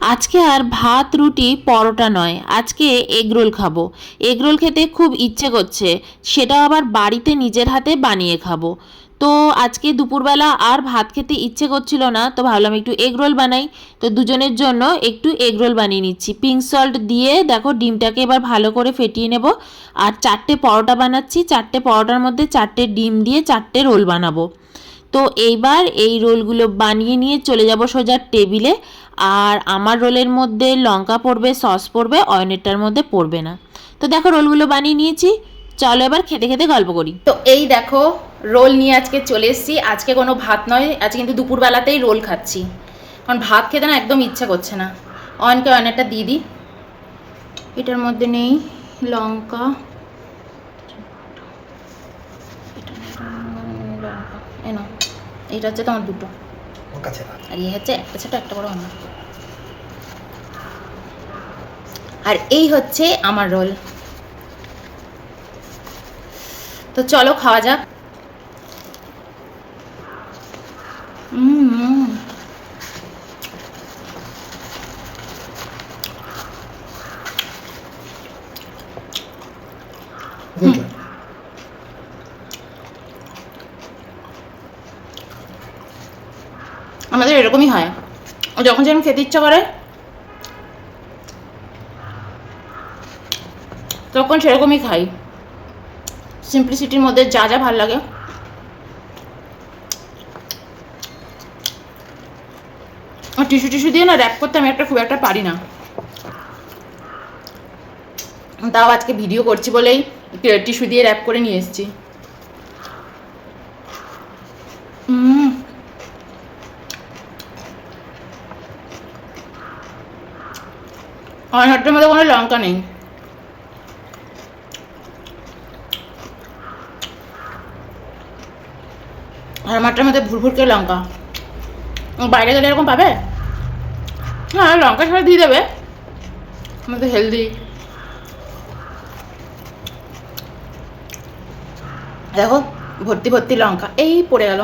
আজকে আর ভাত, রুটি, পরোটা নয়। আজকে এগরোল খাব। এগরোল খেতে খুব ইচ্ছে করছে। সেটাও আবার বাড়িতে নিজের হাতে বানিয়ে খাব। তো আজকে দুপুরবেলা আর ভাত খেতে ইচ্ছে করছিল না, তো ভাবলাম একটু এগরোল বানাই। তো দুজনের জন্য একটু এগরোল বানিয়ে নিচ্ছি। পিঙ্ক সল্ট দিয়ে দেখো ডিমটাকে এবার ভালো করে ফেটিয়ে নেব। আর চারটে পরোটা বানাচ্ছি। চারটে পরোটার মধ্যে চারটে ডিম দিয়ে চারটে রোল বানাবো। তো এইবার এই রোলগুলো বানিয়ে নিয়ে চলে যাব সোজা টেবিলে। আর আমার রোলের মধ্যে লঙ্কা পড়বে, সস পড়বে, অয়নেরটার মধ্যে পড়বে না। তো দেখো রোলগুলো বানিয়ে নিয়েছি। চলো এবার খেতে খেতে গল্প করি। তো এই দেখো, রোল নিয়ে আজকে চলে এসেছি। আজকে কোনো ভাত নয়, আজকে কিন্তু দুপুরবেলাতেই রোল খাচ্ছি। কারণ ভাত খেতে না একদম ইচ্ছা করছে না। অয়নকে অয়নেরটা দিয়ে দিই। এটার মধ্যে নেই লঙ্কা। লঙ্কা। এ এইটা হচ্ছে তোমার দুটো। ওর কাছে আর ইয়ে হচ্ছে একটা ছোট একটা বড় আমার। আর এই হচ্ছে আমার রোল। তো চলো খাওয়া যাক উম, বুঝলে আমাদের এরকমই হয় যখন যেরকম খেতে ইচ্ছা করে, তখন সেরকমই খাই। সিম্পলিসিটির মধ্যে যা যা ভালো লাগে। টিস্যু টিস্যু দিয়ে না র্যাপ করতে আমি একটা খুব একটা পারি না। তাও আজকে ভিডিও করছি বলেই টিস্যু দিয়ে র্যাপ করে নিয়ে এসেছি। হুম অনহাটের মধ্যে কোনো লঙ্কা নেই। আর আমারটার মধ্যে ভুরভুরকে লঙ্কা। বাইরে গেলে এরকম পাবে? হ্যাঁ লঙ্কা ছাড়া দিয়ে দেবে। আমাদের হেলদি দেখো, ভর্তি ভর্তি লঙ্কা। এই পড়ে গেল।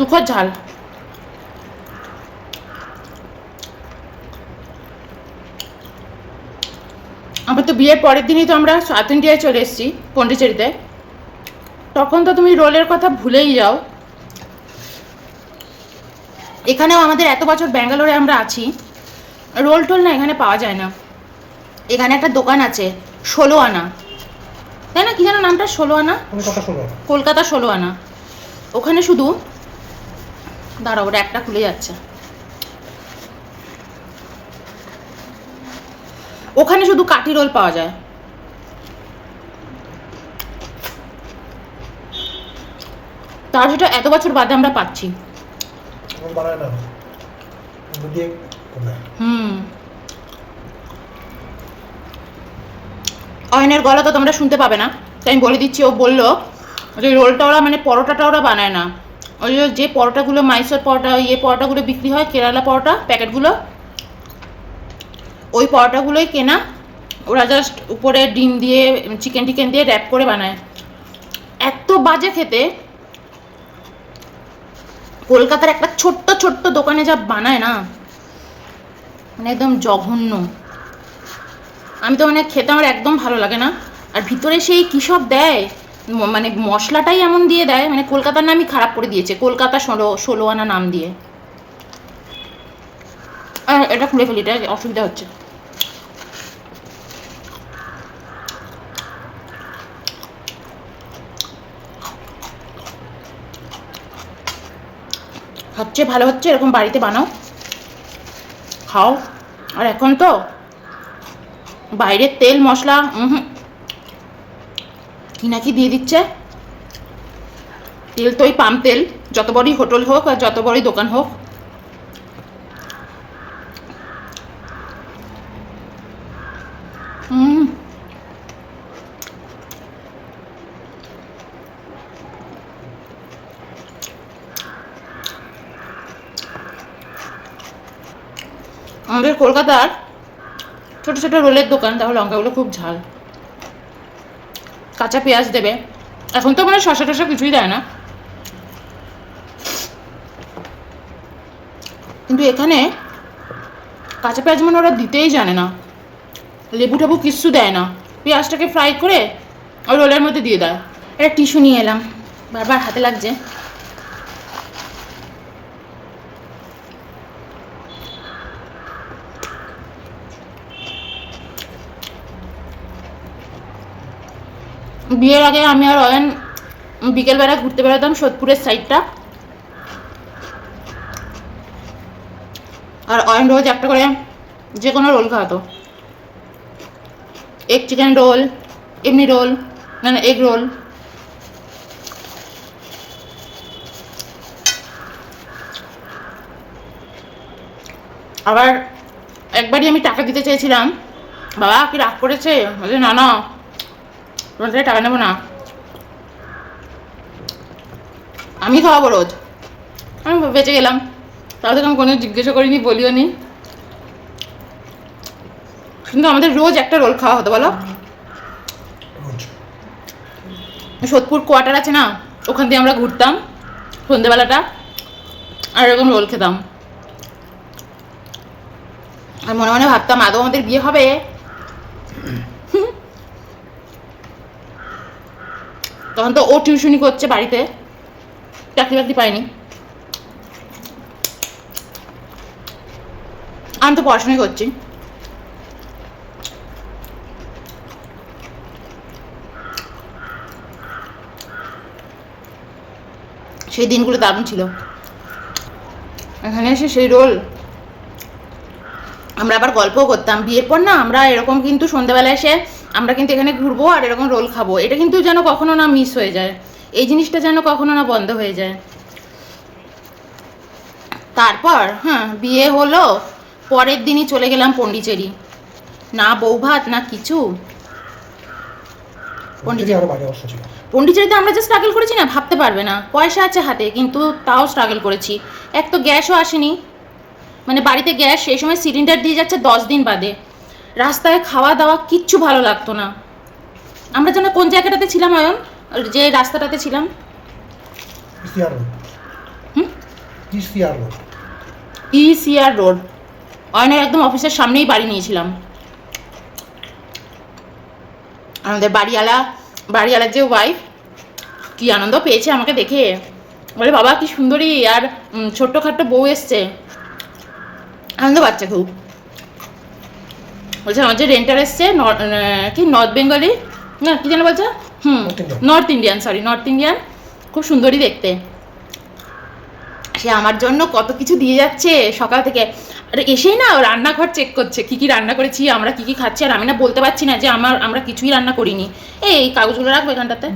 তুখোর ঝাল আমার তো বিয়ের পরের দিনই তো আমরা সাউথ ইন্ডিয়ায় চলে এসেছি পন্ডিচেরিতে তখন তো তুমি রোলের কথা ভুলেই যাও। এখানেও আমাদের এত বছর ব্যাঙ্গালোরে আমরা আছি রোল টোল না এখানে পাওয়া যায় না। এখানে একটা দোকান আছে ষোলো আনা তাই না? কি যেন নামটা? ষোলো আনা। কলকাতা ষোলো আনা ওখানে শুধু দাঁড়াও ওটা একটা খুলে যাচ্ছে। ওখানে শুধু কাঠি রোল পাওয়া যায়। তার সেটা এত বছর বাদে আমরা পাচ্ছি। হুম। অয়নের গলা তো তোমরা শুনতে পাবে না। তাই আমি বলে দিচ্ছি ও বলল যে রোলটা ওরা মানে পরোটাটা ওরা বানায় না। ওই যে- পরোটাগুলো, মাইসোর পরোটা ইয়ে পরোটাগুলো বিক্রি হয়, কেরালা পরোটা, প্যাকেটগুলো। ওই পরোটাগুলোই কেনা। ওরা জাস্ট উপরে ডিম দিয়ে চিকেন টিকেন দিয়ে র্যাপ করে বানায়। এত বাজে খেতে। কলকাতার একটা ছোট্ট ছোট্ট দোকানে যা বানায় না মানে একদম জঘন্য। আমি তো মানে খেতে আমার একদম ভালো লাগে না। আর ভিতরে সেই কী সব দেয়? মানে মশলাটাই এমন দিয়ে দেয় মানে কলকাতার নামই খারাপ করে দিয়েছে, কলকাতা ষোলো ষোলো আনা নাম দিয়ে। এটা খুলে ফেলি, এটা অসুবিধা হচ্ছে। হচ্ছে, ভালো হচ্ছে, এরকম বাড়িতে বানাও। খাও। আর এখন তো বাইরের তেল, মশলা হুম। কি নাকি দিয়ে দিচ্ছে? তেল তো ওই পাম তেল, যত বড়ই হোটেল হোক আর যত বড়ই দোকান হোক। আমাদের কলকাতার ছোট ছোট রোলের দোকান তাহলে লঙ্কাগুলো খুব ঝাল। কাঁচা পেঁয়াজ দেবে। এখন তো মানে শশা টশা কিছুই দেয় না। কিন্তু এখানে কাঁচা পেঁয়াজ মানে ওরা দিতেই জানে না। লেবু টেবু কিচ্ছু দেয় না। পেঁয়াজটাকে ফ্রাই করে ওই রোলের মধ্যে দিয়ে দেয়। একটা টিস্যু নিয়ে এলাম। বারবার হাতে লাগছে। বিয়ের আগে আমি আর অয়ন বিকেলবেলা ঘুরতে বেরোতাম সোদপুরের সাইডটা আর অয়ন রোজ একটা করে যে কোনো রোল খাওয়াতো। এগ চিকেন রোল এমনি রোল না না এগ রোল আবার একবারই আমি টাকা দিতে চেয়েছিলাম। বাবা, কি রাগ করেছে? না না। তোমার থেকে টাকা নেব না। আমি খাওয়াবো রোজ। আমি বেঁচে গেলাম। তাও থেকে আমি কোনো জিজ্ঞাসা করিনি বলিও নি। কিন্তু আমাদের রোজ একটা রোল খাওয়া হতো বলো। সোদপুর কোয়ার্টার আছে না ওখান দিয়ে আমরা ঘুরতাম সন্ধেবেলাটা আর এরকম রোল খেতাম। আর মনে মনে ভাবতাম আদৌ আমাদের বিয়ে হবে? তখন তো ও টিউশনি করছে বাড়িতে। চাকরি বাকরি পাইনি আমি তো পড়াশোনাই করছি। সেই দিনগুলো দারুণ ছিল। এখানে এসে সেই রোল। আমরা আবার গল্পও করতাম। বিয়ের পর না আমরা এরকম কিন্তু সন্ধ্যাবেলা এসে আমরা কিন্তু এখানে ঘুরবো আর এরকম রোল খাব। এটা কিন্তু যেন কখনো না মিস হয়ে যায়। এই জিনিসটা যেন কখনো না বন্ধ হয়ে যায়। তারপর হ্যাঁ বিয়ে হলো পরের দিনই চলে গেলাম পন্ডিচেরি। না বউ ভাত না কিছু। পন্ডিচেরিতে আমরা যে স্ট্রাগল করেছি না ভাবতে পারবে না। পয়সা আছে হাতে কিন্তু তাও স্ট্রাগল করেছি। এক তো গ্যাসও আসেনি। মানে বাড়িতে গ্যাস সেই সময় সিলিন্ডার দিয়ে যাচ্ছে দশ দিন বাদে। রাস্তায় খাওয়া দাওয়া কিচ্ছু ভালো লাগতো না। আমরা যেন কোন জায়গাটাতে ছিলাম অয়ন? যে রাস্তাটাতে ছিলাম? ECR road. অয়নের একদম অফিসের সামনেই বাড়ি নিয়েছিলাম। আমাদের বাড়িওয়ালা বাড়িওয়ালার যে ওয়াইফ কি আনন্দ পেয়েছে আমাকে দেখে। বলে বাবা কি সুন্দরী আর ছোট্টখাট্ট বউ এসছে। আনন্দ পাচ্ছে খুব। বলছে আমার যে রেন্টার এসছে কি নর্থ বেঙ্গলি না কি যেন বলছে? হুম north Indian sorry north Indian খুব সুন্দরই দেখতে। সে আমার জন্য কত কিছু দিয়ে যাচ্ছে সকাল থেকে। আর এসেই না রান্নাঘর চেক করছে কি কি রান্না করেছি আমরা কি কি খাচ্ছি আর আমি না বলতে পারছি না যে আমার আমরা কিছুই রান্না করিনি। এই এই কাগজগুলো রাখব এখানটাতে।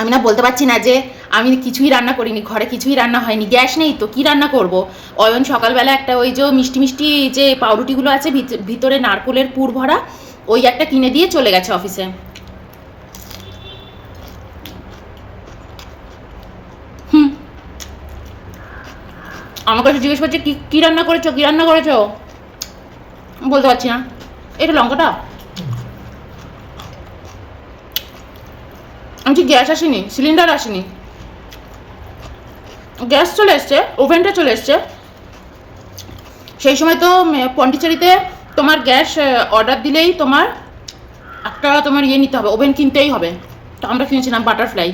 আমি না বলতে পারছি না যে আমি কিছুই রান্না করিনি, ঘরে কিছুই রান্না হয়নি, গ্যাস নেই তো, কি রান্না করব? অয়ন সকালবেলা একটা ওই যে মিষ্টি মিষ্টি যে পাউরুটিগুলো আছে, ভিত- ভিতরে নারকোলের পুর ভরা, ওই একটা কিনে দিয়ে চলে গেছে অফিসে। হুম। আমার কাছে জিজ্ঞেস করছে, কি, কী রান্না করেছ, কী রান্না করেছ? বলতে পারছি না। এটা লঙ্কাটা? আমি গ্যাস আসেনি, সিলিন্ডার আসেনি। গ্যাস চলে এসছে, ওভেনটা চলে এসছে। সেই সময় তো পন্ডিচেরিতে তোমার গ্যাস অর্ডার দিলেই তোমার একটা তোমার ইয়ে নিতে হবে, ওভেন কিনতেই হবে। তো আমরা কিনেছিলাম বাটারফ্লাই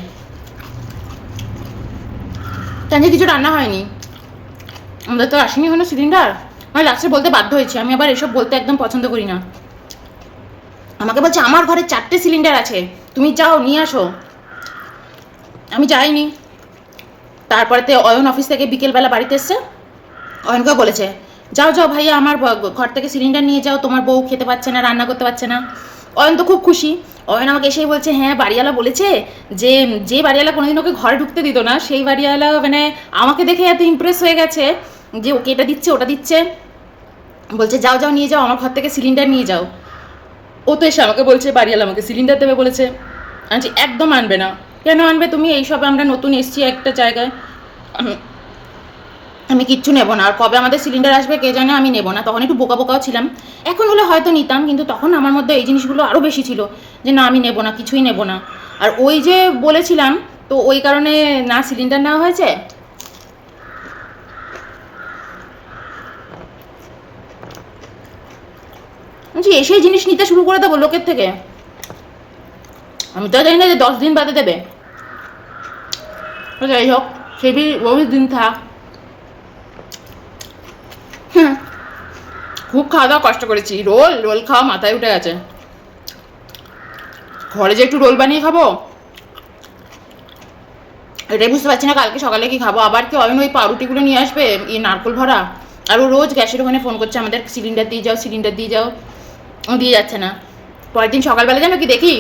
তাই কিছু রান্না হয়নি। আমাদের তো আসেনি হলো সিলিন্ডার। আমি লাস্টে বলতে বাধ্য হয়েছি, আমি আবার এসব বলতে একদম পছন্দ করি না। আমাকে বলছে, আমার ঘরে চারটে সিলিন্ডার আছে, তুমি যাও, নিয়ে আসো। আমি যাইনি। তারপরেতে অয়ন অফিস থেকে বিকেলবেলা বাড়িতে এসছে। অয়নকে বলেছে, যাও যাও ভাইয়া, আমার ঘর থেকে সিলিন্ডার নিয়ে যাও, তোমার বউ খেতে পারছে না, রান্না করতে পারছে না। অয়ন তো খুব খুশি। অয়ন আমাকে এসেই বলছে হ্যাঁ বাড়িওয়ালা বলেছে যে যে বাড়িওয়ালা কোনোদিন ওকে ঘরে ঢুকতে দিত না, সেই বাড়িওয়ালা মানে আমাকে দেখে এত ইমপ্রেস হয়ে গেছে যে, ওকে এটা দিচ্ছে, ওটা দিচ্ছে। বলছে, যাও যাও, নিয়ে যাও, আমার ঘর থেকে সিলিন্ডার নিয়ে যাও। ও তো এসে আমাকে বলছে, বাড়িওয়ালা আমাকে সিলিন্ডার দেবে, বলেছে। আমি একদম আনবে না। কেন আনবে তুমি? এইসব আমরা নতুন এসছি একটা জায়গায়। আমি- কিচ্ছু নেব না। আর কবে আমাদের সিলিন্ডার আসবে কে জানে আমি নেব না। তখন একটু বোকা বোকাও ছিলাম। এখন হলে হয়তো নিতাম, কিন্তু তখন আমার মধ্যে এই জিনিসগুলো আরও বেশি ছিল যে না, আমি নেব না, কিছুই নেব না। আর ওই যে বলেছিলাম, তো ওই কারণে না সিলিন্ডার নেওয়া হয়েছে? এসেই জিনিস নিতে শুরু করে দেবো লোকের থেকে। আমি তো জানি না যে দশ দিন বাদে দেবে। যাই হোক সেবি রবি দিন থাক। খুব খাওয়া দাওয়া কষ্ট করেছি। রোল রোল খাওয়া মাথায় উঠে গেছে। ঘরে যে একটু রোল বানিয়ে খাব? এটাই বুঝতে পারছি না কালকে সকালে কি খাব। আবার কি অয়ন ওই পাউরুটিগুলো নিয়ে আসবে? এই নারকোল ভরা? আর ও রোজ গ্যাসের ওখানে ফোন করছে আমাদের, সিলিন্ডার দিয়ে যাও, সিলিন্ডার দিয়ে যাও। দিয়ে যাচ্ছে না। পরের দিন সকালবেলা জানো কি দেখি?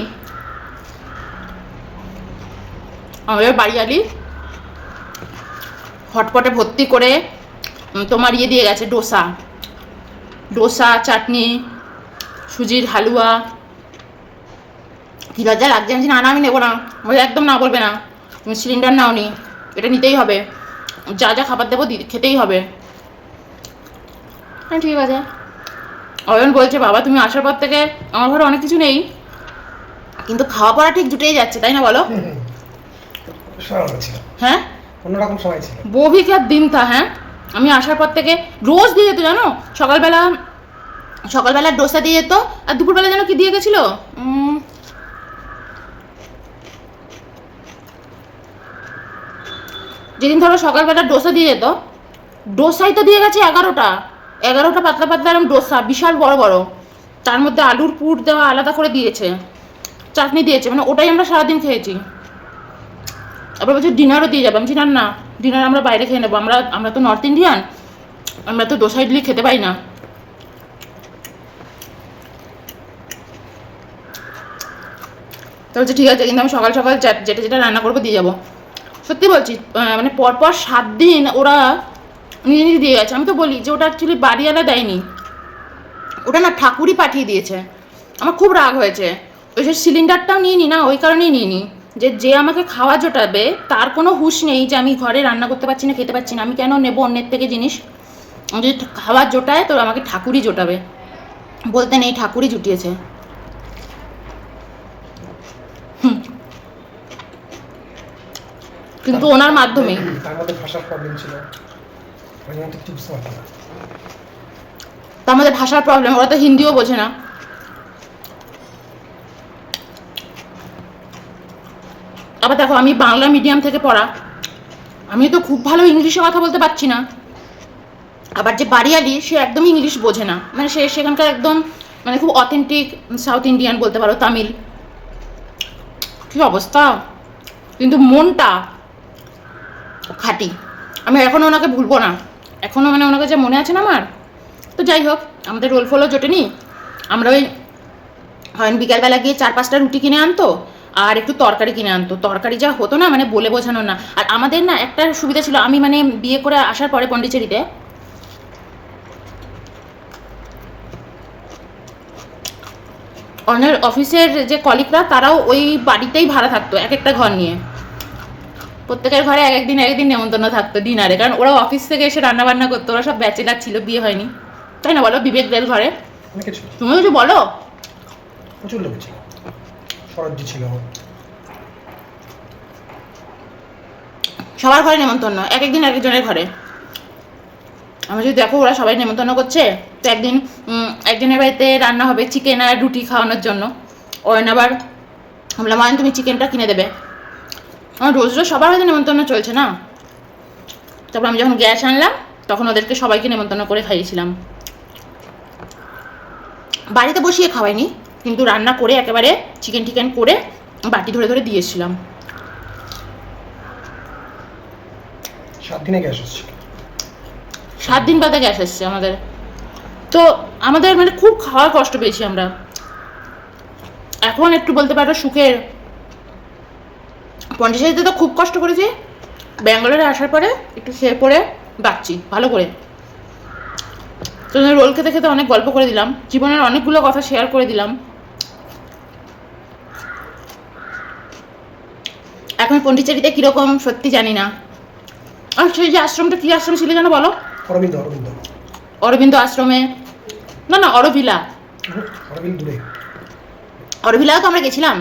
আমাদের বাড়ি আলি হটপটে ভর্তি করে তোমার ইয়ে দিয়ে গেছে, ডোসা। ডোসা, চাটনি, সুজির হালুয়া। কি লজ্জা লাগছে আমি না? আমি নেব না। বলে একদম না বলবে না। তুমি সিলিন্ডার নাও নি এটা নিতেই হবে। যা যা খাবার দেবো খেতেই হবে। হ্যাঁ ঠিক আছে। অয়ন বলছে, বাবা, তুমি আসার পর থেকে আমার ঘরে অনেক কিছু নেই। কিন্তু খাওয়া পড়া ঠিক জুটেই যাচ্ছে, তাই না বলো হুম, হুম। সময় ছিল হ্যাঁ? অন্যরকম সময় ছিল। বৌভিকার দিন তা হ্যাঁ? আমি আসার পর থেকে রোজ দিয়ে যেত জানো? সকালবেলা সকালবেলা ডোসা দিয়ে যেত আর দুপুরবেলা যেন কি দিয়ে গেছিল? যেদিন ধরো সকালবেলা ডোসা দিয়ে যেত ডোসাই তো দিয়ে গেছে এগারোটা। এগারোটা পাতলা পাতলা এরকম ডোসা বিশাল বড় বড়। তার মধ্যে আলুর পুর দেওয়া আলাদা করে দিয়েছে চাটনি দিয়েছে মানে ওটাই আমরা সারাদিন খেয়েছি। আবার বলছে ডিনারও দিয়ে যাবে। আমি বলছি, না না ডিনার আমরা বাইরে খেয়ে নেব। আমরা আমরা তো নর্থ ইন্ডিয়ান আমরা তো দোসা ইডলি খেতে পাই না। তো বলছে ঠিক আছে কিন্তু আমি সকাল সকাল যেটা যেটা রান্না করব দিয়ে যাব। সত্যি বলছি মানে পরপর সাত দিন ওরা নিজে নিজে দিয়ে গেছে। আমি তো বলি যে ওটা অ্যাকচুয়ালি বাড়িওয়ালা দেয়নি। ওটা না ঠাকুরই পাঠিয়ে দিয়েছে। আমার খুব রাগ হয়েছে। ওই যে সিলিন্ডারটাও নিয়ে নি না ওই কারণেই নিয়ে নি যে যে আমাকে খাওয়া জোটাবে তার কোনো হুঁশ নেই যে আমি ঘরে রান্না করতে পারছি না খেতে পারছি না। আমি কেন নেব অন্যের থেকে জিনিস? যদি খাবার জোটায় তো আমাকে ঠাকুরই জোটাবে। বলতে নেই ঠাকুরই জুটিয়েছে। কিন্তু ওনার মাধ্যমেই তার মধ্যে ভাষার প্রবলেম ওরা তো হিন্দিও বোঝে না। আবার দেখো, আমি বাংলা মিডিয়াম থেকে পড়া। আমি তো খুব ভালো ইংলিশে কথা বলতে পারছি না। আবার যে বাড়িয়ালি, সে একদম ইংলিশ বোঝে না। মানে সে সেখানকার একদম মানে খুব অথেন্টিক সাউথ ইন্ডিয়ান বলতে পারো, তামিল। কি অবস্থা? কিন্তু মনটা খাঁটি। আমি এখনও ওনাকে ভুলবো না। এখনও মানে ওনাকে যে মনে আছে না আমার। তো যাই হোক, আমাদের রোল ফলও জোটেনি। আমরা ওই, হয় বিকালবেলা গিয়ে চার পাঁচটা রুটি কিনে আনতো। আর একটু তরকারি কিনে আনতো। তরকারি যা হতো না মানে বলে বোঝানো না। আর আমাদের না একটা সুবিধা ছিল আমি মানে বিয়ে করে আসার পরে পন্ডিচেরিতে। অনের অফিসের যে কলিগরা তারাও ওই বাড়িতেই ভাড়া থাকতো এক একটা ঘর নিয়ে। প্রত্যেকের ঘরে এক একদিন একদিন নেমন্তন্ন থাকতো ডিনারে কারণ ওরা অফিস থেকে এসে রান্না বান্না করতো ওরা সব ব্যাচেলার ছিল বিয়ে হয়নি। তাই না বলো বিবেক দেল ঘরে? তুমি কিছু বলো? প্রচুর লোক ছিল। শরৎজি ছিল। সবার ঘরে নেমন্তন্ন, এক একদিন এক একজনের ঘরে। আমি যদি দেখো ওরা সবাই নেমন্তন্ন করছে, তো একদিন একজনের বাড়িতে রান্না হবে চিকেন আর রুটি খাওয়ানোর জন্য। ওই আবার বললাম মানে তুমি চিকেনটা কিনে দেবে। আমার রোজ রোজ সবার বাড়িতে নেমন্তন্ন চলছে না? তারপর আমি যখন গ্যাস আনলাম, তখন ওদেরকে সবাইকে নেমন্তন্ন করে খাইয়েছিলাম। বাড়িতে বসিয়ে খাওয়াইনি। কিন্তু রান্না করে একেবারে চিকেন টিকেন করে বাটি ধরে ধরে দিয়েছিলাম সাত দিনে গ্যাস এসেছিল সাত দিন বাদে গ্যাস এসছে আমাদের। তো আমাদের মানে খুব খাওয়ার কষ্ট পেয়েছি আমরা। এখন একটু বলতে পারো সুখের। পঞ্চাশেতে তো খুব কষ্ট করেছি। ব্যাঙ্গালোরে আসার পরে একটু খেয়ে পরে বাঁচছি ভালো করে। তো রোল খেতে খেতে অনেক গল্প করে দিলাম। জীবনের অনেকগুলো কথা শেয়ার করে দিলাম। এখন পন্ডিচেরিতে কীরকম সত্যি জানি না। আর সেই যে আশ্রমটা কি আশ্রম ছিল জানো বলো? অরবিন্দ অরবিন্দ। অরবিন্দ আশ্রমে। না না অরভিলা। হুম, অরবিন্দ দূরে। অরভিলাও তো আমরা গেছিলাম।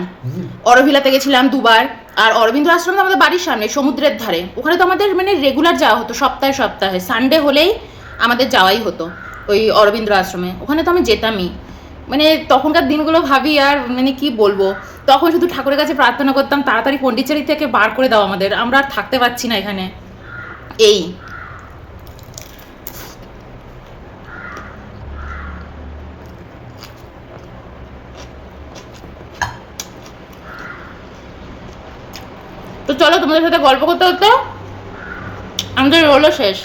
অরভিলাতে গেছিলাম দুবার। আর অরবিন্দ আশ্রম তো আমাদের বাড়ির সামনে সমুদ্রের ধারে। ওখানে তো আমাদের মানে রেগুলার যাওয়া হতো সপ্তাহে সপ্তাহে। সানডে হলেই আমাদের যাওয়াই হতো ওই অরবিন্দ আশ্রমে। ওখানে তো আমি যেতামই। মানে তখনকার দিনগুলো ভাবি আর মানে কি বলব? তখন শুধু ঠাকুরের কাছে প্রার্থনা করতাম, তাড়াতাড়ি পন্ডিচেরি থেকে বার করে দাও আমাদের, আমরা আর থাকতে পারছি না এখানে। এই। তো চলো তোমাদের সাথে গল্প করতে করতে আমাদের রোলও শেষ।